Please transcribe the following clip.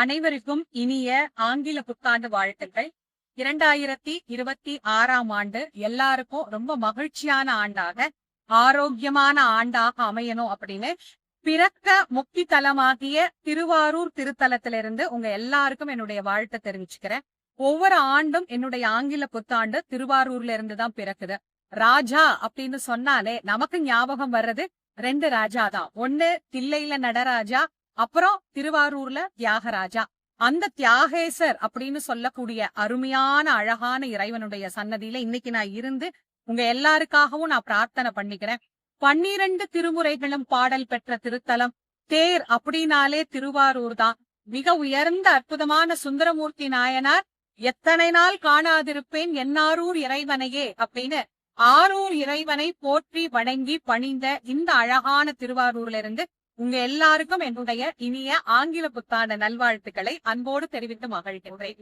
அனைவருக்கும் இனிய ஆங்கில புத்தாண்டு வாழ்த்துக்கள். இரண்டாயிரத்தி இருபத்தி ஆறாம் ஆண்டு எல்லாருக்கும் ரொம்ப மகிழ்ச்சியான ஆண்டாக ஆரோக்கியமான ஆண்டாக அமையணும் அப்படின்னு பிறக்க முக்தி தலமாகிய திருவாரூர் திருத்தலத்திலிருந்து உங்க எல்லாருக்கும் என்னுடைய வாழ்த்தை தெரிவிச்சுக்கிறேன். ஒவ்வொரு ஆண்டும் என்னுடைய ஆங்கில புத்தாண்டு திருவாரூர்ல இருந்து தான் பிறக்குது. ராஜா அப்படின்னு சொன்னாலே நமக்கு ஞாபகம் வர்றது ரெண்டு ராஜா தான். ஒண்ணு தில்லையில நடராஜா அப்புறம் திருவாரூர்ல தியாகராஜா. அந்த தியாகேசர் அப்படின்னு சொல்லக்கூடிய அருமையான அழகான இறைவனுடைய சன்னதியில இன்னைக்கு நான் இருந்து உங்க எல்லாருக்காகவும் நான் பிரார்த்தனை பண்ணிக்கிறேன். பன்னிரண்டு திருமுறைகளும் பாடல் பெற்ற திருத்தலம் தேர் அப்படின்னாலே திருவாரூர் தான். மிக உயர்ந்த அற்புதமான சுந்தரமூர்த்தி நாயனார் எத்தனை நாள் காணாதிருப்பேன் என்னாரூர் இறைவனையே அப்படின்னு ஆரூர் இறைவனை போற்றி வணங்கி பணிந்த இந்த அழகான திருவாரூர்ல இருந்து உங்க எல்லாருக்கும் என்னுடைய இனிய ஆங்கில புத்தாண்டு நல்வாழ்த்துக்களை அன்போடு தெரிவித்து மகிழ்கின்றேன்.